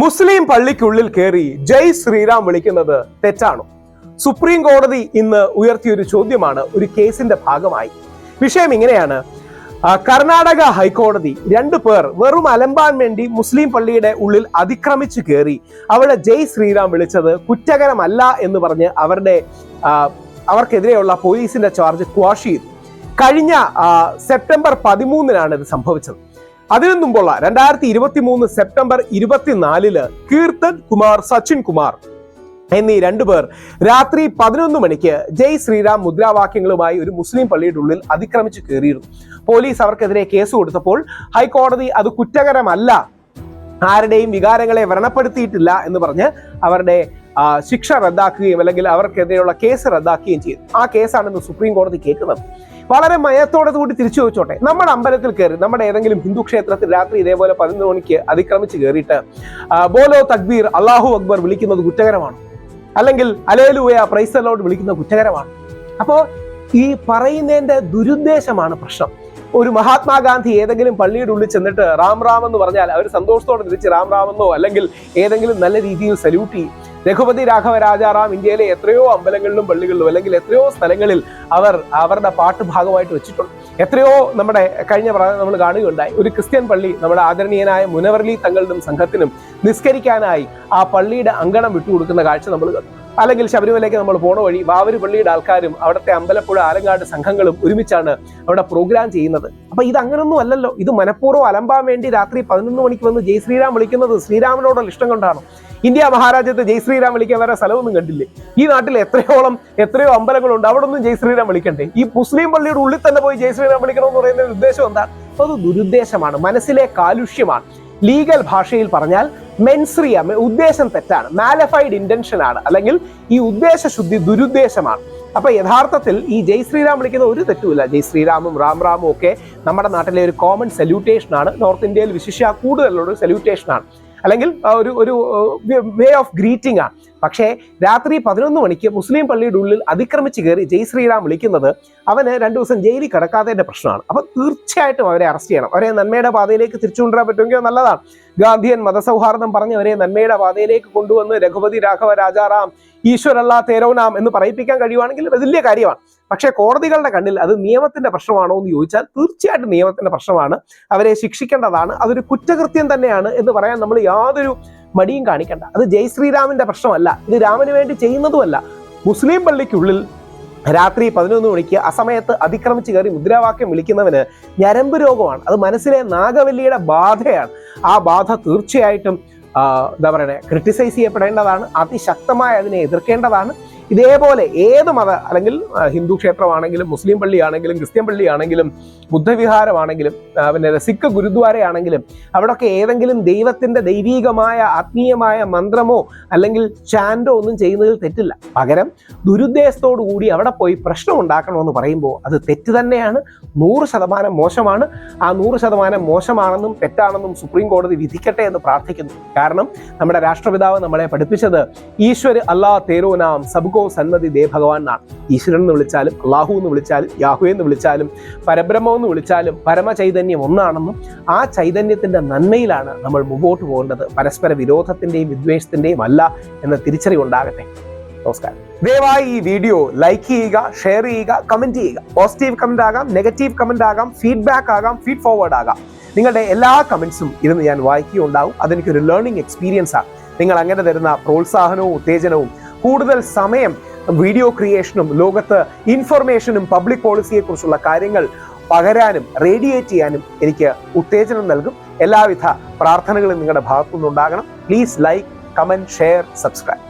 മുസ്ലിം പള്ളിക്കുള്ളിൽ കയറി ജയ് ശ്രീറാം വിളിക്കുന്നത് തെറ്റാണോ? സുപ്രീം കോടതി ഇന്ന് ഉയർത്തിയൊരു ചോദ്യമാണ് ഒരു കേസിന്റെ ഭാഗമായി. വിഷയം ഇങ്ങനെയാണ്. കർണാടക ഹൈക്കോടതി രണ്ടു പേർ വെറും അലമ്പാൻ വേണ്ടി മുസ്ലിം പള്ളിയുടെ ഉള്ളിൽ അതിക്രമിച്ചു കയറി അവിടെ ജയ് ശ്രീറാം വിളിച്ചത് കുറ്റകരമല്ല എന്ന് പറഞ്ഞ് അവരുടെ അവർക്കെതിരെയുള്ള പോലീസിന്റെ ചാർജ് ക്വാഷ് ചെയ്തു. കഴിഞ്ഞ സെപ്റ്റംബർ പതിമൂന്നിനാണ് ഇത് സംഭവിച്ചത്. അതിനു മുമ്പുള്ള രണ്ടായിരത്തി ഇരുപത്തി മൂന്ന് സെപ്റ്റംബർ ഇരുപത്തിനാലിൽ കീർത്തൻ കുമാർ സച്ചിൻ കുമാർ എന്നീ രണ്ടുപേർ രാത്രി പതിനൊന്ന് മണിക്ക് ജയ് ശ്രീറാം മുദ്രാവാക്യങ്ങളുമായി ഒരു മുസ്ലിം പള്ളിയുടെ ഉള്ളിൽ അതിക്രമിച്ചു കയറിയിരുന്നു. പോലീസ് അവർക്കെതിരെ കേസ് കൊടുത്തപ്പോൾ ഹൈക്കോടതി അത് കുറ്റകരമല്ല ആരുടെയും വികാരങ്ങളെ വ്രണപ്പെടുത്തിയിട്ടില്ല എന്ന് പറഞ്ഞ് അവരുടെ ശിക്ഷ റദ്ദാക്കുകയും അല്ലെങ്കിൽ അവർക്കെതിരെയുള്ള കേസ് റദ്ദാക്കുകയും ചെയ്തു. ആ കേസാണ് ഇന്ന് സുപ്രീം കോടതി കേൾക്കുന്നത്. വളരെ മയത്തോടെ കൂടി തിരിച്ചു ചോദിച്ചോട്ടെ. നമ്മുടെ അമ്പലത്തിൽ കയറി നമ്മുടെ ഏതെങ്കിലും ഹിന്ദു ക്ഷേത്രത്തിൽ രാത്രി ഇതേപോലെ പതിനൊന്ന് മണിക്ക് അതിക്രമിച്ച് കയറിയിട്ട് ബോലോ തക്ബീർ അള്ളാഹു അക്ബർ വിളിക്കുന്നത് കുറ്റകരമാണ്. അല്ലെങ്കിൽ അലേലുവയ പ്രൈസലോട് വിളിക്കുന്നത് കുറ്റകരമാണ്. അപ്പോൾ ഈ പറയുന്നതിന്റെ ദുരുദ്ദേശമാണ് പ്രശ്നം. ഒരു മഹാത്മാഗാന്ധി ഏതെങ്കിലും പള്ളിയുടെ ഉള്ളിൽ ചെന്നിട്ട് റാം റാം എന്ന് പറഞ്ഞാൽ അവർ സന്തോഷത്തോടെ തിരിച്ച് റാം റാം എന്നോ അല്ലെങ്കിൽ ഏതെങ്കിലും നല്ല രീതിയിൽ സല്യൂട്ട് ചെയ്യും. രഘുപതി രാഘവ രാജാറാം ഇന്ത്യയിലെ എത്രയോ അമ്പലങ്ങളിലും പള്ളികളിലും അല്ലെങ്കിൽ എത്രയോ സ്ഥലങ്ങളിൽ അവർ അവരുടെ പാട്ട് ഭാഗമായിട്ട് വെച്ചിട്ടുണ്ട്. എത്രയോ നമ്മുടെ കഴിഞ്ഞ നമ്മൾ കാണുകയുണ്ടായി. ഒരു ക്രിസ്ത്യൻ പള്ളി നമ്മുടെ ആദരണീയനായ മുനവർലി തങ്ങളുടെ സംഘത്തിനും നിസ്കരിക്കാനായി ആ പള്ളിയുടെ അങ്കണം വിട്ടുകൊടുക്കുന്ന കാഴ്ച നമ്മൾ കണ്ടു. അല്ലെങ്കിൽ ശബരിമലയ്ക്ക് നമ്മൾ പോണ വഴി ബാവര് പള്ളിയുടെ ആൾക്കാരും അവിടുത്തെ അമ്പലപ്പുഴ ആലങ്കാട് സംഘങ്ങളും ഒരുമിച്ചാണ് അവിടെ പ്രോഗ്രാം ചെയ്യുന്നത്. അപ്പൊ ഇത് അങ്ങനൊന്നും അല്ലല്ലോ. ഇത് മനഃപൂർവം അലമ്പാൻ വേണ്ടി രാത്രി പതിനൊന്ന് മണിക്ക് വന്ന് ജയ് ശ്രീരാം വിളിക്കുന്നത് ശ്രീരാമനോടുള്ള ഇഷ്ടം കൊണ്ടാണ്. ഇന്ത്യ മഹാരാജ്യത്ത് ജയ് ശ്രീറാം വിളിക്കാൻ വേറെ സ്ഥലമൊന്നും കണ്ടില്ലേ? ഈ നാട്ടിൽ എത്രയോളം എത്രയോ അമ്പലങ്ങളുണ്ട്. അവിടെ ഒന്നും ജയ് ശ്രീറാം വിളിക്കണ്ടേ? ഈ മുസ്ലിം പള്ളിയുടെ ഉള്ളിൽ തന്നെ പോയി ജയ് ശ്രീറാം വിളിക്കണമെന്ന് പറയുന്ന ഉദ്ദേശം എന്താ? അത് ദുരുദ്ദേശമാണ് മനസ്സിലെ കാലുഷ്യമാണ്. ലീഗൽ ഭാഷയിൽ പറഞ്ഞാൽ മെൻസ്രിയ ഉദ്ദേശം തെറ്റാണ് മാലഫൈഡ് ഇന്റൻഷൻ ആണ് അല്ലെങ്കിൽ ഈ ഉദ്ദേശ ശുദ്ധി ദുരുദ്ദേശമാണ്. അപ്പൊ യഥാർത്ഥത്തിൽ ഈ ജയ് ശ്രീറാം വിളിക്കുന്ന ഒരു തെറ്റുമില്ല. ജയ് ശ്രീറാമും റാം റാമും ഒക്കെ നമ്മുടെ നാട്ടിലെ ഒരു കോമൺ സല്യൂട്ടേഷൻ ആണ്. നോർത്ത് ഇന്ത്യയിൽ വിശിഷ്യ കൂടുതലുള്ള ഒരു സല്യൂട്ടേഷൻ ആണ്. അല്ലെങ്കിൽ ഒരു ഒരു വേ ഓഫ് ഗ്രീറ്റിംഗ് ആണ് പക്ഷേ രാത്രി പതിനൊന്ന് മണിക്ക് മുസ്ലിം പള്ളിയുടെ ഉള്ളിൽ അതിക്രമിച്ച് കയറി ജയ് ശ്രീറാം വിളിക്കുന്നത് അവന് രണ്ടു ദിവസം ജയിലിൽ കിടക്കാത്തതിന്റെ പ്രശ്നമാണ്. അപ്പൊ തീർച്ചയായിട്ടും അവരെ അറസ്റ്റ് ചെയ്യണം. അവരെ നന്മയുടെ പാതയിലേക്ക് തിരിച്ചു കൊണ്ടുവരാൻ പറ്റുമെങ്കിൽ നല്ലതാണ്. ഗാന്ധിയൻ മതസൗഹാർദ്ദം പറഞ്ഞ് അവരെ നന്മയുടെ പാതയിലേക്ക് കൊണ്ടുവന്ന് രഘുപതി രാഘവ രാജാറാം ഈശ്വരല്ല തേരോനാം എന്ന് പറയിപ്പിക്കാൻ കഴിയുവാണെങ്കിൽ വലിയ കാര്യമാണ്. പക്ഷേ കോടതികളുടെ കണ്ണിൽ അത് നിയമത്തിന്റെ പ്രശ്നമാണോ എന്ന് ചോദിച്ചാൽ തീർച്ചയായിട്ടും നിയമത്തിന്റെ പ്രശ്നമാണ്. അവരെ ശിക്ഷിക്കേണ്ടതാണ്. അതൊരു കുറ്റകൃത്യം തന്നെയാണ് എന്ന് പറയാൻ നമ്മൾ യാതൊരു മടിയും കാണിക്കണ്ട. അത് ജയ് ശ്രീരാമിന്റെ പ്രശ്നമല്ല. ഇത് രാമന് വേണ്ടി ചെയ്യുന്നതുമല്ല. മുസ്ലിം പള്ളിക്കുള്ളിൽ രാത്രി പതിനൊന്ന് മണിക്ക് അസമയത്ത് അതിക്രമിച്ച് കയറി മുദ്രാവാക്യം വിളിക്കുന്നവന് ഞരമ്പ് രോഗമാണ്. അത് മനസ്സിലെ നാഗവല്ലിയുടെ ബാധയാണ്. ആ ബാധ തീർച്ചയായിട്ടും എന്താ പറയണേ ക്രിട്ടിസൈസ് ചെയ്യപ്പെടേണ്ടതാണ്. അതിശക്തമായി അതിനെ എതിർക്കേണ്ടതാണ്. ഇതേപോലെ ഏത് മത അല്ലെങ്കിൽ ഹിന്ദു ക്ഷേത്രമാണെങ്കിലും മുസ്ലിം പള്ളിയാണെങ്കിലും ക്രിസ്ത്യൻ പള്ളിയാണെങ്കിലും ബുദ്ധവിഹാരമാണെങ്കിലും പിന്നെ സിഖ് ഗുരുദ്വാരയാണെങ്കിലും അവിടെ ഒക്കെ ഏതെങ്കിലും ദൈവത്തിന്റെ ദൈവീകമായ ആത്മീയമായ മന്ത്രമോ അല്ലെങ്കിൽ ചാൻഡോ ഒന്നും ചെയ്യുന്നതിൽ തെറ്റില്ല. പകരം ദുരുദ്ദേശത്തോടു കൂടി അവിടെ പോയി പ്രശ്നം ഉണ്ടാക്കണമെന്ന് പറയുമ്പോൾ അത് തെറ്റ് തന്നെയാണ്. നൂറ് ശതമാനം മോശമാണ്. ആ നൂറ് ശതമാനം മോശമാണെന്നും തെറ്റാണെന്നും സുപ്രീം കോടതി വിധിക്കട്ടെ എന്ന് പ്രാർത്ഥിക്കുന്നു. കാരണം നമ്മുടെ രാഷ്ട്രപിതാവ് നമ്മളെ പഠിപ്പിച്ചത് ഈശ്വർ അല്ലാ തേരോ നാം സബ്കോ സന്നതി ദേ ഭഗവാൻ എന്നാണ് ഈശ്വരൻ എന്ന് വിളിച്ചാലും അള്ളാഹു എന്ന് വിളിച്ചാലും യാഹു എന്ന് വിളിച്ചാലും പരബ്രഹ്മം എന്ന് വിളിച്ചാലും പരമചൈതന്യം ഒന്നാണെന്നും ആ ചൈതന്യത്തിന്റെ നന്മയിലാണ് നമ്മൾ മുമ്പോട്ട് പോകേണ്ടത്. പരസ്പര വിരോധത്തിന്റെയും വിദ്വേഷത്തിന്റെയും അല്ല എന്ന തിരിച്ചറിവുണ്ടാകട്ടെ നമസ്കാരം. ദയവായി ഈ വീഡിയോ ലൈക്ക് ചെയ്യുക ഷെയർ ചെയ്യുക കമന്റ് ചെയ്യുക. പോസിറ്റീവ് കമന്റ് ആകാം നെഗറ്റീവ് കമന്റ് ആകാം ഫീഡ്ബാക്ക് ആകാം ഫീഡ് ഫോർവേഡ് ആകാം. നിങ്ങളുടെ എല്ലാ കമന്റ്സും ഇരുന്ന് ഞാൻ വായിക്കുകയുണ്ടാവും. അതെനിക്കൊരു ലേണിംഗ് എക്സ്പീരിയൻസ് ആണ്. നിങ്ങൾ അങ്ങനെ തരുന്ന പ്രോത്സാഹനവും ഉത്തേജനവും കൂടുതൽ സമയം വീഡിയോ ക്രിയേഷനും ലോകത്ത് ഇൻഫർമേഷനും പബ്ലിക് പോളിസിയെ കുറിച്ചുള്ള കാര്യങ്ങൾ പകരാനും റേഡിയേറ്റ് ചെയ്യാനും എനിക്ക് ഉത്തേജനം നൽകും. എല്ലാവിധ പ്രാർത്ഥനകളും നിങ്ങളുടെ ഭാഗത്തുനിന്നുണ്ടാകണം. Please like comment share subscribe